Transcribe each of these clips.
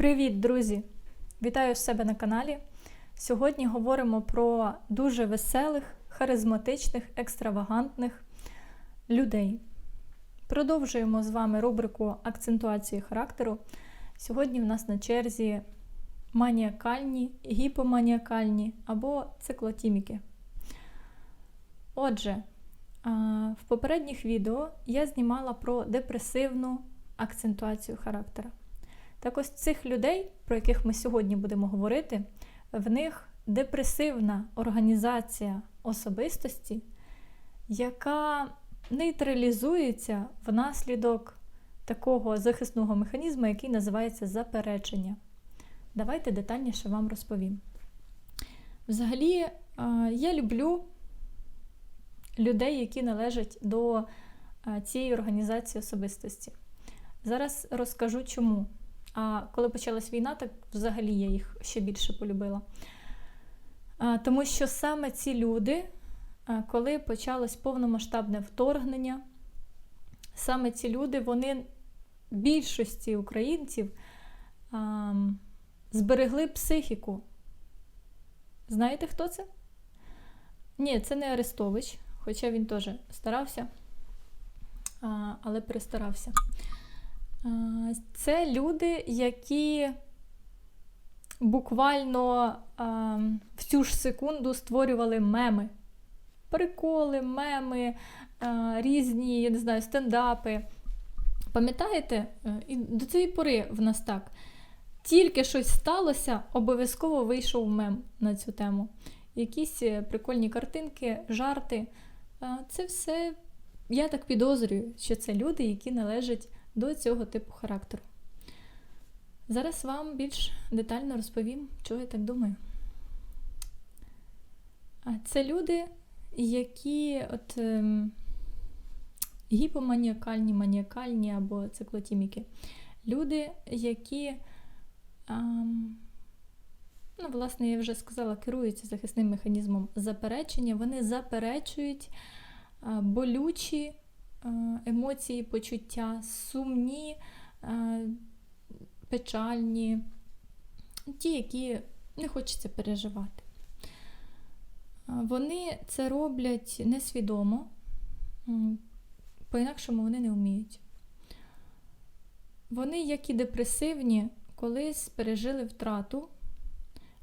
Привіт, друзі! Вітаю себе на каналі. Сьогодні говоримо про дуже веселих, харизматичних, екстравагантних людей. Продовжуємо з вами рубрику акцентуації характеру. Сьогодні в нас на черзі маніакальні, гіпоманіакальні або циклотіміки. Отже, в попередніх відео я знімала про депресивну акцентуацію характера. Так ось цих людей, про яких ми сьогодні будемо говорити, в них депресивна організація особистості, яка нейтралізується внаслідок такого захисного механізму, який називається заперечення. Давайте детальніше вам розповім. Взагалі, я люблю людей, які належать до цієї організації особистості. Зараз розкажу чому. А коли почалась війна, так взагалі я їх ще більше полюбила. Тому що саме ці люди, коли почалось повномасштабне вторгнення, саме ці люди, вони більшості українців зберегли психіку. Знаєте, хто це? Ні, це не Арестович, хоча він теж старався, але перестарався. Це люди, які буквально в цю ж секунду створювали меми. Приколи, меми, різні, я не знаю, стендапи. Пам'ятаєте, і до цієї пори в нас так. Тільки щось сталося, обов'язково вийшов мем на цю тему. Якісь е, прикольні картинки, жарти. Це все, я так підозрюю, що це люди, які належать до цього типу характеру. Зараз вам більш детально розповім, чого я так думаю. Це люди, які от ем, гіпоманіакальні, маніакальні або циклотіміки. Люди, які, ем, ну, власне, я вже сказала, керуються захисним механізмом заперечення, вони заперечують е, болючі емоції, почуття, сумні, е, печальні, ті, які не хочеться переживати. Е, вони це роблять несвідомо, по-інакшому вони не вміють. Вони, як і депресивні, колись пережили втрату,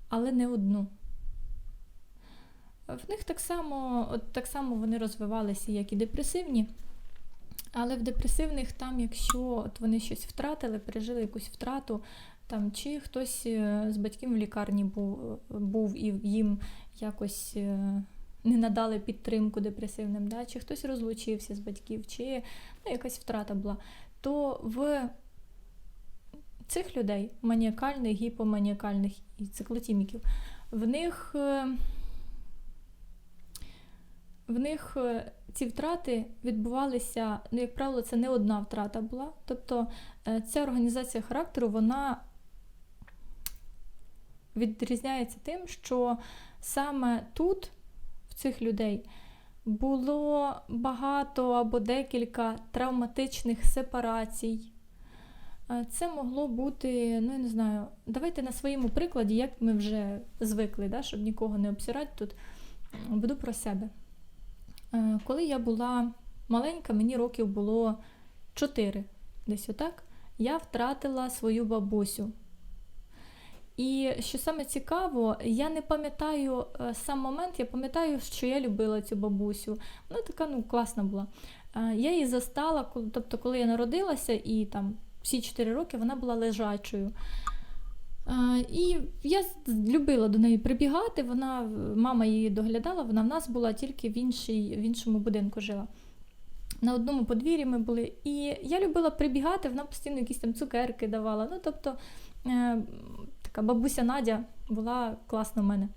але не одну. В них так само от так само вони розвивалися, як і депресивні. Але в депресивних, там, якщо от вони щось втратили, пережили якусь втрату, там, чи хтось е, з батьків в лікарні був був і їм якось е, не надали підтримку депресивним, да? чи хтось розлучився з батьків, чи ну, якась втрата була, то в цих людей, маніакальних, гіпоманіакальних і циклотіміків, в них е, в них е, ці втрати відбувалися, ну, як правило, це не одна втрата була. Тобто е, ця організація характеру, вона відрізняється тим, що саме тут, в цих людей, було багато або декілька травматичних сепарацій. Е, це могло бути, ну я не знаю, давайте на своєму прикладі, як ми вже звикли, да, щоб нікого не обсирати тут, буду про себе. Е, коли я була маленька, мені років було 4, десь отак, я втратила свою бабусю. І що саме цікаво, я не пам'ятаю е, сам момент, я пам'ятаю, що я любила цю бабусю. Вона така ну, класна була. Е, я її застала, тобто, коли я народилася, і там всі 4 роки вона була лежачою. І я любила до неї прибігати. Вона, Мама її доглядала, вона в нас була тільки в іншій, в іншому будинку жила. На одному подвір'ї ми були. І я любила прибігати, вона постійно якісь там цукерки давала. Ну, тобто е, така бабуся Надя була класна в мене.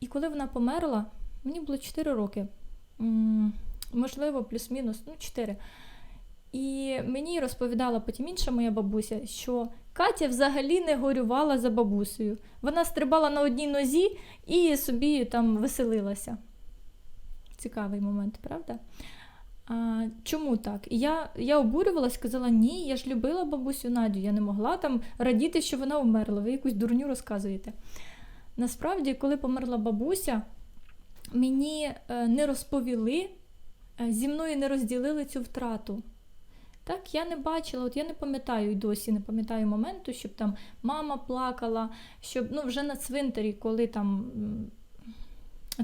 І коли вона померла, мені було 4 роки, можливо, плюс-мінус, ну, 4. І мені розповідала потім інша моя бабуся, що Катя взагалі не горювала за бабусею. Вона стрибала на одній нозі і собі там веселилася. Цікавий момент, правда? А, чому так? Я, я обурювалась, казала, ні, я ж любила бабусю Надю, я не могла там радіти, що вона вмерла. Ви якусь дурню розказуєте. Насправді, коли померла бабуся, мені е, не розповіли, е, зі мною не розділили цю втрату. Так, я не бачила, от я не пам'ятаю і досі не пам'ятаю моменту, щоб там мама плакала, щоб ну, вже на цвинтарі, коли там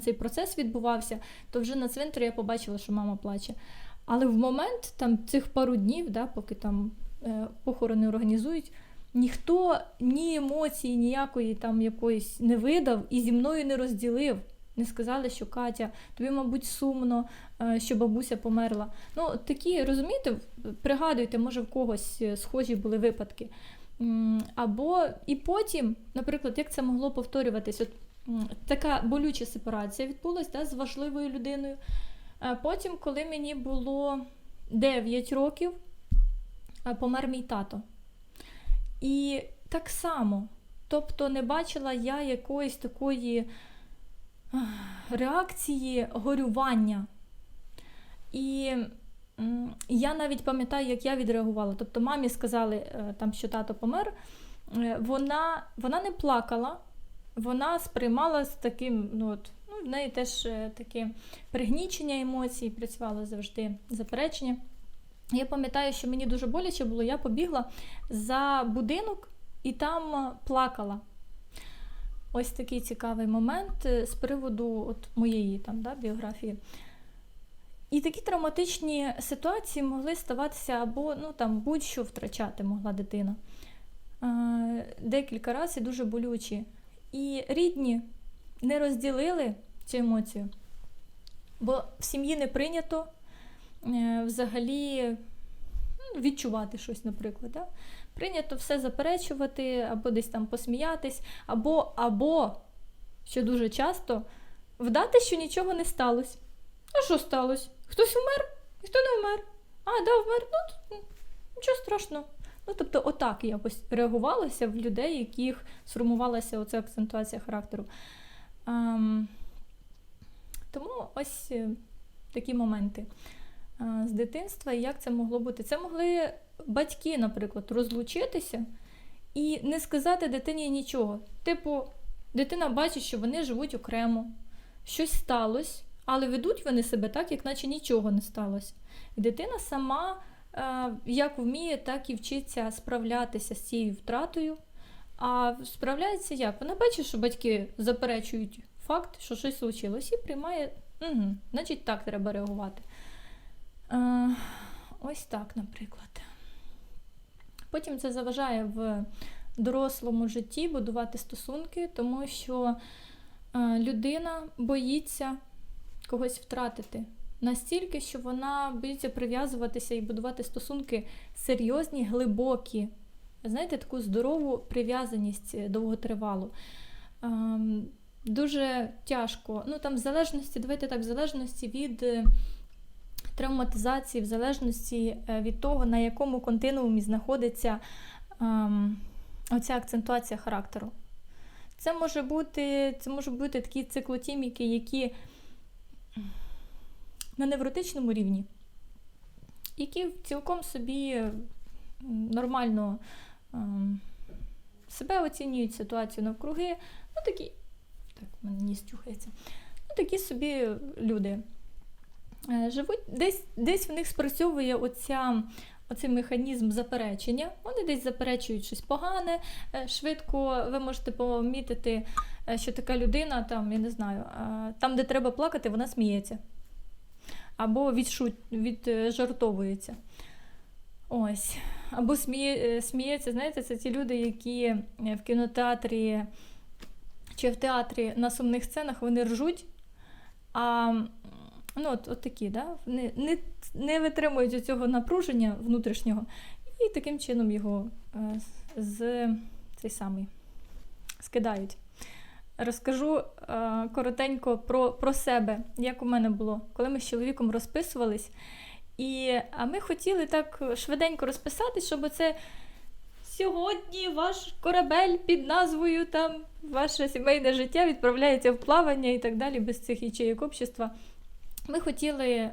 цей процес відбувався, то вже на цвинтарі я побачила, що мама плаче. Але в момент там цих пару днів, да, поки там е, похорони організують, ніхто ні емоції, ніякої там якоїсь не видав і зі мною не розділив. Не сказали, що Катя, тобі, мабуть, сумно, е, що бабуся померла. Ну, такі, розумієте, пригадуйте, може, в когось е, схожі були випадки. Або і потім, наприклад, як це могло повторюватись? От така болюча сепарація відбулася да, з важливою людиною. Потім, коли мені було 9 років, е, помер мій тато. І так само, тобто не бачила я якоїсь такої реакції горювання. І я навіть пам'ятаю, як я відреагувала. Тобто мамі сказали, е, там, що тато помер, е, вона, вона не плакала, вона сприймала з таким, ну от, ну, в неї теж е, таке пригнічення емоцій, працювало завжди заперечення. Я пам'ятаю, що мені дуже боляче було, я побігла за будинок і там плакала. Ось такий цікавий момент е, з приводу от моєї там, да, біографії. І такі травматичні ситуації могли ставатися або ну, там, будь-що втрачати могла дитина. Декілька разів і дуже болючі. І рідні не розділили цю емоцію, бо в сім'ї не прийнято е, взагалі ну, відчувати щось, наприклад. Да? Прийнято все заперечувати, або десь там посміятись, або, або, що дуже часто, вдати, що нічого не сталося. А що сталося? Хтось вмер? Ніхто не вмер. А, да, вмер. Ну, нічого страшного. Ну, тобто, отак якось реагувалося в людей, яких сформувалася оця акцентуація характеру. Ем, тому ось е, такі моменти е, з дитинства і як це могло бути. Це могли батьки, наприклад, розлучитися і не сказати дитині нічого. Типу, дитина бачить, що вони живуть окремо, щось сталося, але ведуть вони себе так, як наче нічого не сталося. І дитина сама е, як вміє, так і вчиться справлятися з цією втратою. А справляється як? Вона бачить, що батьки заперечують факт, що щось случилось, і приймає, угу, значить, так треба реагувати. Е, ось так, наприклад. Потім це заважає в дорослому житті будувати стосунки, тому що е, людина боїться когось втратити. Настільки, що вона боїться прив'язуватися і будувати стосунки серйозні, глибокі. Знаєте, таку здорову прив'язаність е, довготривалу. Ем, дуже тяжко. Ну там в залежності, давайте так, в залежності від е, травматизації, в залежності е, від того, на якому континуумі знаходиться ем, оця акцентуація характеру. Це може бути, це може бути такі циклотіміки, які на невротичному рівні, які цілком собі нормально ем, себе оцінюють ситуацію навкруги. Ну, такі, так, в мене ніс чухається. Ну, такі собі люди живуть, десь, десь в них спрацьовує оця. Оцей механізм заперечення, вони десь заперечують щось погане. е, Швидко ви можете помітити, е, що така людина, там, я не знаю, е, там, де треба плакати, вона сміється. Або відшут, віджартовується. Ось. Або сміє, е, сміється, знаєте, це ті люди, які е, в кінотеатрі чи в театрі на сумних сценах вони ржуть, а ну, от, от такі, да? не, не, не витримують цього напруження внутрішнього, і таким чином його е, з цей самий скидають. Розкажу е, коротенько про, про себе, як у мене було, коли ми з чоловіком розписувались. І, а ми хотіли так швиденько розписати, щоб це сьогодні ваш корабель під назвою там ваше сімейне життя відправляється в плавання і так далі, без цих ячеїк общества. Ми хотіли е,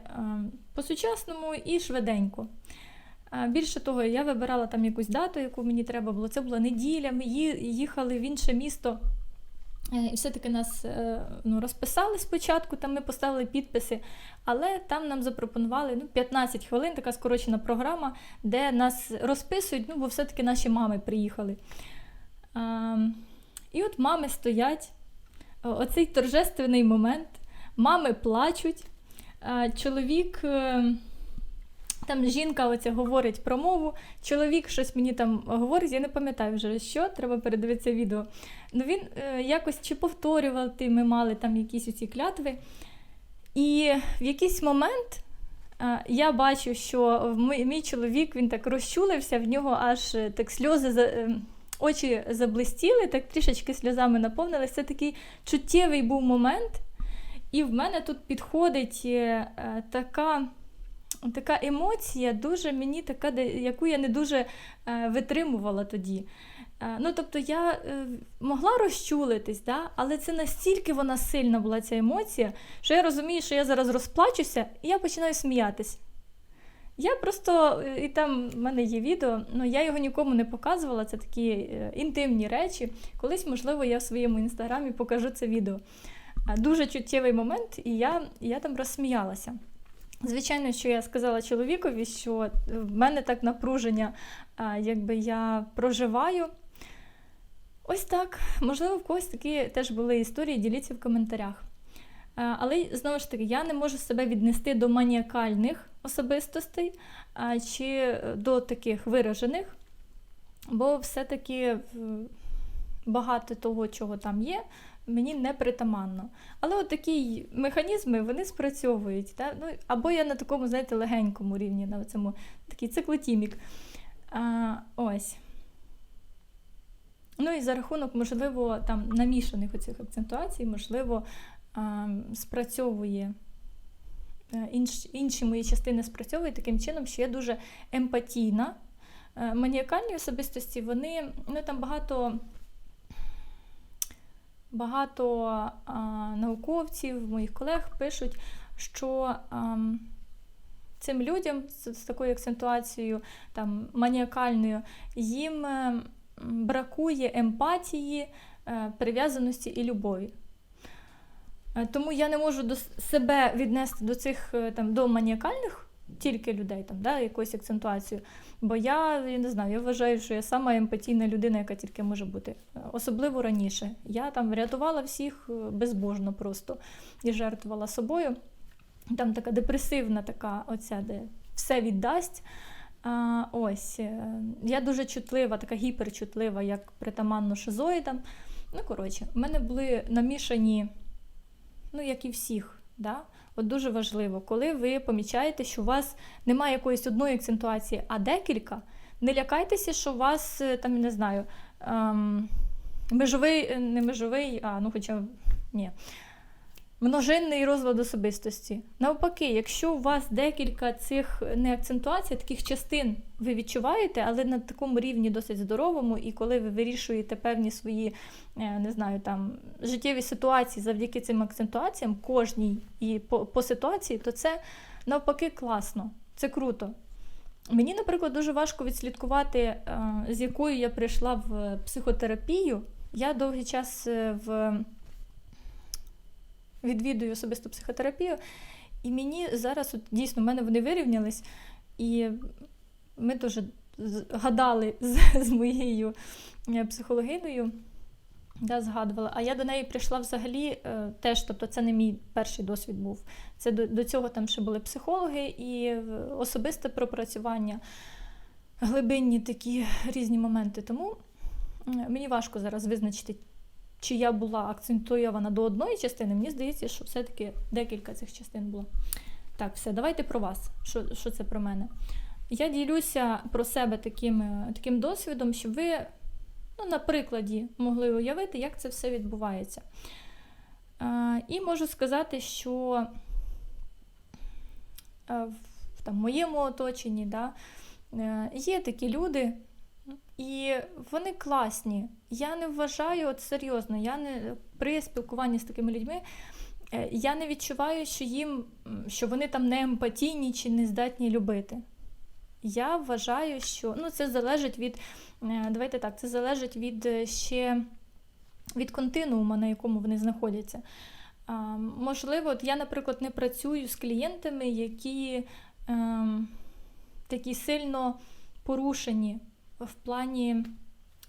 по-сучасному і швиденько. Е, Більше того, я вибирала там якусь дату, яку мені треба було. Це була неділя. Ми їхали в інше місто. Е, І все-таки нас ну, розписали спочатку, там ми поставили підписи, але там нам запропонували ну, 15 хвилин, така скорочена програма, де нас розписують, ну, бо все-таки наші мами приїхали. А, і от мами стоять, оцей торжественний момент, мами плачуть, чоловік. е, Там жінка оця говорить промову, чоловік щось мені там говорить, я не пам'ятаю вже що, треба передивитися відео. Ну він е, якось чи повторювати, ми мали там якісь оці клятви. І в якийсь момент е, я бачу, що мій, мій чоловік він так розчулився, в нього аж е, так сльози за- е, очі заблистіли, так трішечки сльозами наповнилися. Це такий чуттєвий був момент. І в мене тут підходить е, е, така. Така емоція, дуже мені така, яку я не дуже е, витримувала тоді. Ну, тобто я могла розчулитись, да? але це настільки вона сильна була ця емоція, що я розумію, що я зараз розплачуся, і я починаю сміятись. Я просто, і там в мене є відео, ну я його нікому не показувала, це такі інтимні речі. Колись, можливо, я в своєму інстаграмі покажу це відео. Е, Дуже чуттєвий момент, і я, я там розсміялася. Звичайно, що я сказала чоловікові, що в мене так напруження, якби я проживаю. Ось так. Можливо, в когось такі теж були історії, діліться в коментарях. Але знову ж таки, я не можу себе віднести до маніакальних особистостей чи до таких виражених, бо все-таки багато того, чого там є, мені не притаманно. Але от такі механізми вони спрацьовують. Да? Ну, або я на такому, знаєте, легенькому рівні, на цьому такий циклотімік. А, ось. Ну і за рахунок, можливо, там намішаних оцих акцентуацій, можливо, а, спрацьовує. е, Інш, інші мої частини спрацьовують таким чином, що я дуже емпатійна. Е, Маніакальні особистості, вони ну, там багато багато а, науковців, моїх колег пишуть, що а, цим людям з, з такою акцентуацією там, маніакальною, їм е, бракує емпатії, е, прив'язаності і любові. Е, Тому я не можу до себе віднести до цих е, там, до маніакальних тільки людей, там, да, якоюсь акцентуацією. Бо я, я не знаю, я вважаю, що я сама емпатійна людина, яка тільки може бути. Особливо раніше. Я там рятувала всіх безбожно просто і жертвувала собою. Там така депресивна, така оця, де все віддасть. А, ось, е, я дуже чутлива, така гіперчутлива, як притаманно шизоїдам. Ну, коротше, в мене були намішані, ну, як і всіх, да? От дуже важливо, коли ви помічаєте, що у вас немає якоїсь одної акцентуації, а декілька, не лякайтеся, що у вас е, там, не знаю, ем, межовий, е, не межовий, а ну хоча ні. Множинний розлад особистості. Навпаки, якщо у вас декілька цих не акцентуацій, таких частин ви відчуваєте, але на такому рівні досить здоровому, і коли ви вирішуєте певні свої е, не знаю, там, життєві ситуації завдяки цим акцентуаціям, кожній і по, по ситуації, то це навпаки класно, це круто. Мені, наприклад, дуже важко відслідкувати, е, з якою я прийшла в психотерапію. Я довгий час е, в відвідую особисту психотерапію, і мені зараз от, дійсно в мене вони вирівнялись, і ми дуже гадали з, з моєю е, психологиною. Да, згадувала. А я до неї прийшла взагалі е, теж, тобто це не мій перший досвід був. Це до, до цього там ще були психологи і е, особисте пропрацювання, глибинні такі різні моменти. Тому мені важко зараз визначити, чи я була акцентуйована до одної частини. Мені здається, що все-таки декілька цих частин було. Так, все, давайте про вас. Що, що це про мене? Я ділюся про себе таким, таким досвідом, щоб ви ну, на прикладі могли уявити, як це все відбувається. Е, і можу сказати, що е, в там, моєму оточенні да, е, є такі люди, і вони класні. Я не вважаю, от серйозно, я не при спілкуванні з такими людьми. е, я не відчуваю, що їм, що вони там не емпатійні чи не здатні любити. Я вважаю, що ну, це залежить від, е, давайте так, це залежить від е, ще від континуума, на якому вони знаходяться. Можливо, от я, наприклад, не працюю з клієнтами, які ем, такі сильно порушені в плані,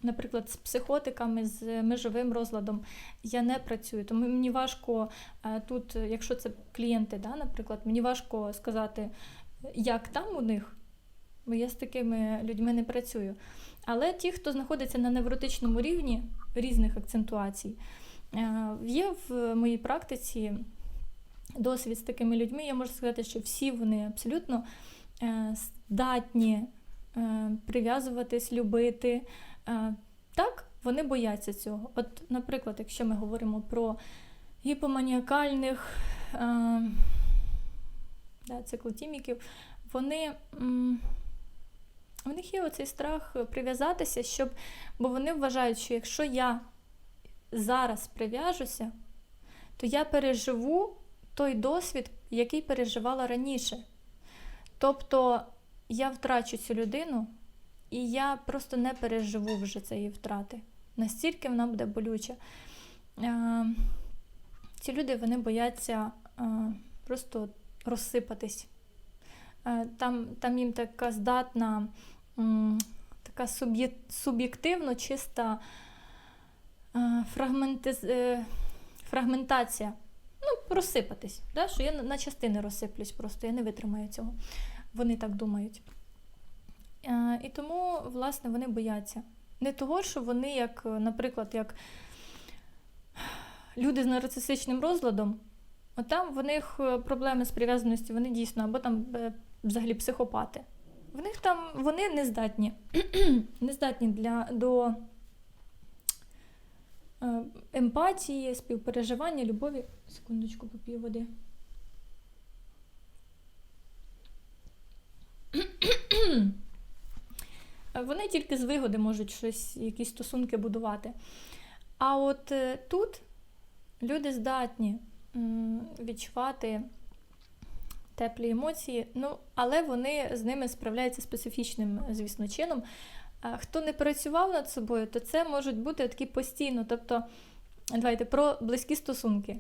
наприклад, з психотиками, з межовим розладом. Я не працюю. Тому мені важко е, тут, якщо це клієнти, да, наприклад, мені важко сказати, як там у них, бо я з такими людьми не працюю. Але ті, хто знаходиться на невротичному рівні різних акцентуацій, е, є в моїй практиці досвід з такими людьми. Я можу сказати, що всі вони абсолютно е, здатні прив'язуватись, любити. Е, Так, вони бояться цього. От, наприклад, якщо ми говоримо про гіпоманіакальних е, да, циклотіміків, вони. у них є оцей страх прив'язатися, щоб, бо вони вважають, що якщо я зараз прив'яжуся, то я переживу той досвід, який переживала раніше. Тобто я втрачу цю людину, і я просто не переживу вже цієї втрати. Настільки вона буде болюча. Е, Ці люди вони бояться е, просто розсипатись. Е, Там, там їм така здатна, така суб'єктивно чиста фрагментиз... фрагментація. Ну, розсипатись. Да? Що я на частини розсиплюсь просто, я не витримаю цього. Вони так думають. Е, І тому, власне, вони бояться. Не того, що вони, як, е, наприклад, як люди з нарцисичним розладом, от там в них е, проблеми з прив'язаністю, вони дійсно, або там взагалі психопати. В них там вони не здатні, не здатні для, до емпатії, співпереживання, любові. Секундочку, поп'ю води. Вони тільки з вигоди можуть щось, якісь стосунки будувати. А от е, тут люди здатні відчувати теплі емоції, ну, але вони з ними справляються специфічним, звісно, чином. Хто не працював над собою, то це можуть бути такі постійно. Тобто, давайте про близькі стосунки.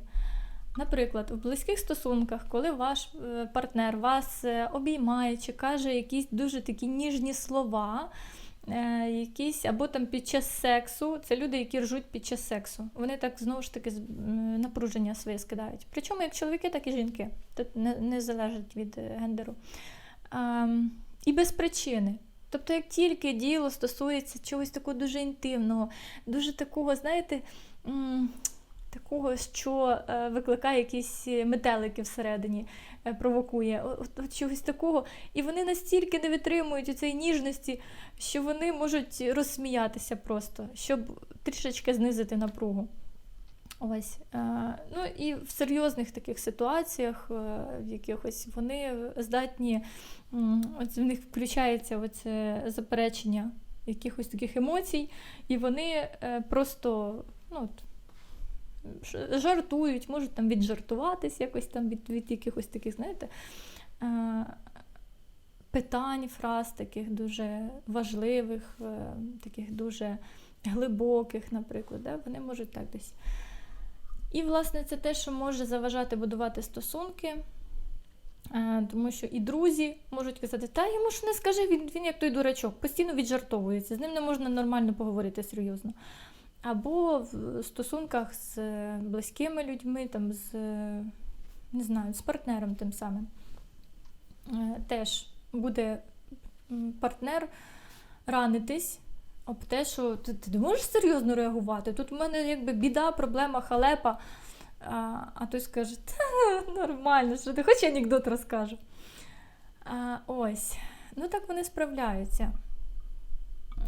Наприклад, в близьких стосунках, коли ваш е, партнер вас е, обіймає чи каже якісь дуже такі ніжні слова, е, якісь, або там під час сексу, це люди, які ржуть під час сексу. Вони так знову ж таки напруження своє скидають. Причому як чоловіки, так і жінки. Тут не, не залежить від гендеру. Ем, і без причини. Тобто, як тільки діло стосується чогось такого дуже інтимного, дуже такого, знаєте, такого, що е, викликає якісь метелики всередині, е, провокує, от, чогось такого. І вони настільки не витримують у цієї ніжності, що вони можуть розсміятися просто, щоб трішечки знизити напругу. Ось. Е, ну і в серйозних таких ситуаціях, е, в якихось вони здатні, от в них включається оце заперечення якихось таких емоцій, і вони е, просто ну, жартують, можуть там віджартуватись якось там від, від якихось таких, знаєте, е, питань, фраз таких дуже важливих, е, таких дуже глибоких, наприклад, да? вони можуть так десь. І, власне, це те, що може заважати будувати стосунки. Е, Тому що і друзі можуть казати, та йому ж не скажи, він, він як той дурачок, постійно віджартовується, з ним не можна нормально поговорити серйозно. Або в стосунках з е, близькими людьми, там, з, е, не знаю, з партнером тим самим. Е, Теж буде партнер ранитись об те, що ти, ти не можеш серйозно реагувати. Тут в мене якби біда, проблема, халепа. А, а той скаже, нормально, що ти хоч анекдот розкажу. А, ось. Ну так вони справляються.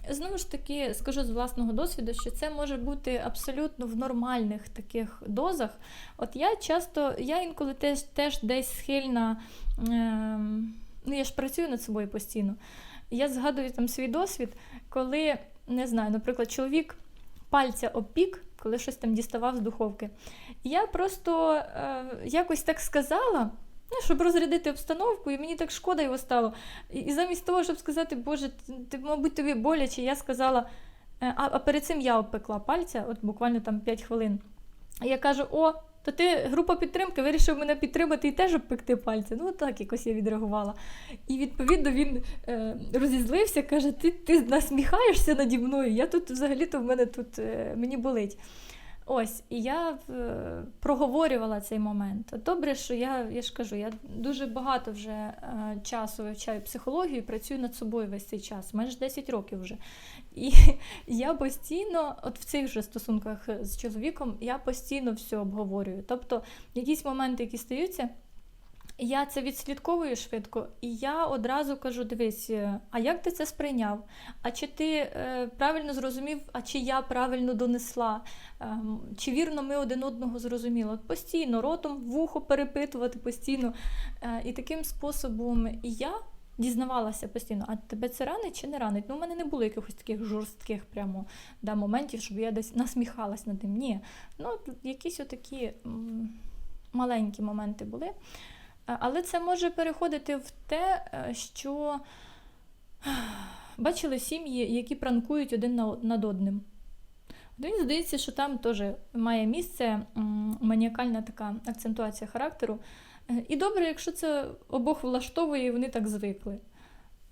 Знову ж таки, скажу з власного досвіду, що це може бути абсолютно в нормальних таких дозах. От я часто, я інколи теж, теж десь схильна, ем, ну я ж працюю над собою постійно. Я згадую там свій досвід, коли, не знаю, наприклад, чоловік пальця обпік коли щось там діставав з духовки. Я просто е, якось так сказала. Ну, щоб розрядити обстановку, і мені так шкода його стало. І, і замість того, щоб сказати, Боже, ти, мабуть, тобі боляче, я сказала, е, а, а перед цим я обпекла пальця, от буквально там 5 хвилин. Я кажу: о, то ти група підтримки вирішив мене підтримати і теж обпекти пальці. Ну, так якось я відреагувала. І відповідно він е, розізлився, каже: Ти ти насміхаєшся наді мною. Я тут взагалі-то в мене тут е, мені болить. Ось, і я е, проговорювала цей момент. Добре, що я я ж кажу, я дуже багато вже е, часу вивчаю психологію працюю над собою весь цей час, майже 10 років вже. І я постійно, от в цих же стосунках з чоловіком, я постійно все обговорюю. Тобто, якісь моменти, які стаються. Я це відслідковую швидко, і я одразу кажу: дивись, е, а як ти це сприйняв? А чи ти е, правильно зрозумів, а чи я правильно донесла? Е, чи вірно ми один одного зрозуміли? Постійно ротом вухо перепитувати постійно. Е, і таким способом я дізнавалася постійно, а тебе це ранить чи не ранить? Ну, у мене не було якихось таких жорстких прямо да, моментів, щоб я десь насміхалась над ним. Ні. Ну, якісь отакі м, маленькі моменти були. Але це може переходити в те, е, що бачили сім'ї, які пранкують один над одним. Мені здається, що там теж має місце маніакальна така акцентуація характеру. Е, і добре, якщо це обох влаштовує, і вони так звикли.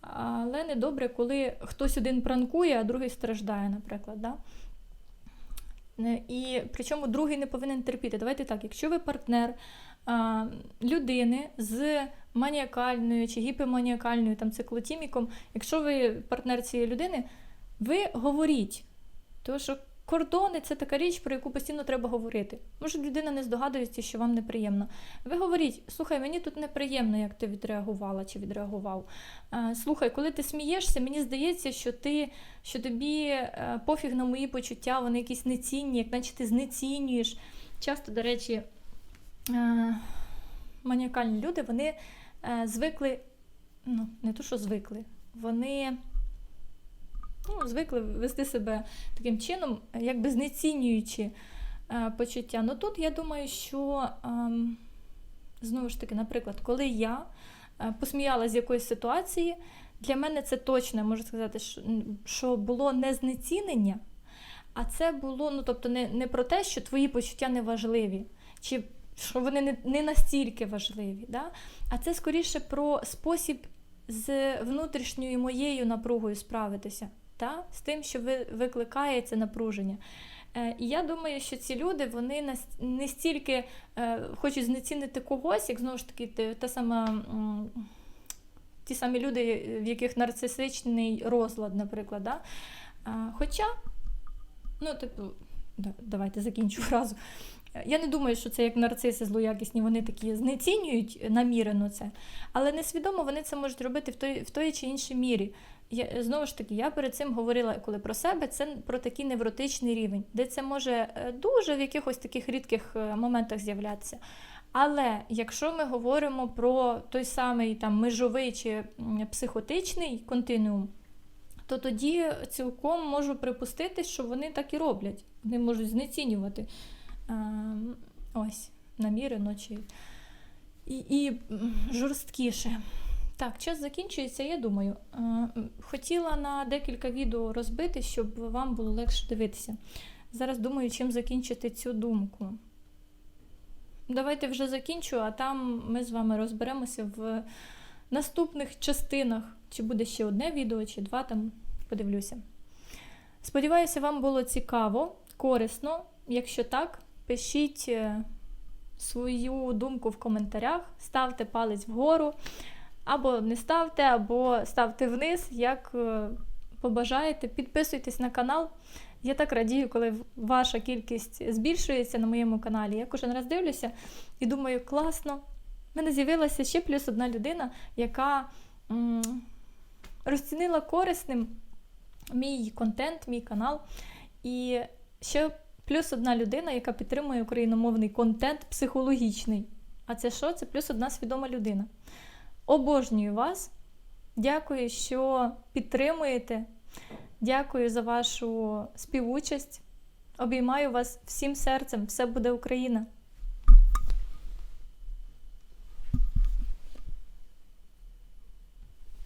Але не добре, коли хтось один пранкує, а другий страждає, наприклад. Да? Е, і причому другий не повинен терпіти. Давайте так, якщо ви партнер людини з маніакальною чи гіпоманіакальною там, циклотіміком, якщо ви партнер цієї людини, ви говоріть. Тому що кордони це така річ, про яку постійно треба говорити. Може, людина не здогадується, що вам неприємно. Ви говоріть, слухай, мені тут неприємно, як ти відреагувала чи відреагував. Слухай, коли ти смієшся, мені здається, що ти, що тобі е, пофіг на мої почуття, вони якісь нецінні, як наче ти знецінюєш. Часто, до речі, маніакальні люди, вони е, звикли, ну, не то, що звикли, вони ну, звикли вести себе таким чином, якби знецінюючи е, почуття. Ну тут я думаю, що ем, знову ж таки, наприклад, коли я посміялася з якоїсь ситуації, для мене це точно можу сказати, що було не знецінення, а це було, ну тобто, не не про те, що твої почуття не важливі. Чи що вони не не настільки важливі. Да? А це скоріше про спосіб з внутрішньою моєю напругою справитися, да? з тим, що ви, викликає це напруження. Е, І я думаю, що ці люди вони не стільки е, хочуть знецінити когось, як знову ж таки та сама. Ті самі люди, в яких нарцисичний розлад, наприклад. Да? Хоча, ну, типу, давайте закінчу фразу. Я не думаю, що це як нарциси злоякісні, вони такі знецінюють намірено це, але несвідомо вони це можуть робити в той в той чи іншій мірі. Я, Знову ж таки, я перед цим говорила коли про себе, це про такий невротичний рівень, де це може е, дуже в якихось таких рідких е, моментах з'являтися. Але якщо ми говоримо про той самий там межовий чи психотичний континуум, то тоді цілком можу припустити, що вони так і роблять. Вони можуть знецінювати. Ем, ось, намірено чи і, і жорсткіше. Так, час закінчується, я думаю. Е, хотіла на декілька відео розбити, щоб вам було легше дивитися. Зараз думаю, чим закінчити цю думку. Давайте вже закінчу, а там ми з вами розберемося в наступних частинах. Чи буде ще одне відео, чи два там подивлюся. Сподіваюся, вам було цікаво, корисно. Якщо так, пишіть е, свою думку в коментарях, ставте палець вгору, або не ставте, або ставте вниз, як е, побажаєте. Підписуйтесь на канал. Я так радію, коли ваша кількість збільшується на моєму каналі. Я кожен раз дивлюся і думаю, класно. В мене з'явилася ще плюс одна людина, яка м розцінила корисним мій контент, мій канал. І ще плюс одна людина, яка підтримує україномовний контент психологічний. А це що? Це плюс одна свідома людина. Обожнюю вас. Дякую, що підтримуєте. Дякую за вашу співучасть Обіймаю вас всім серцем, все буде Україна!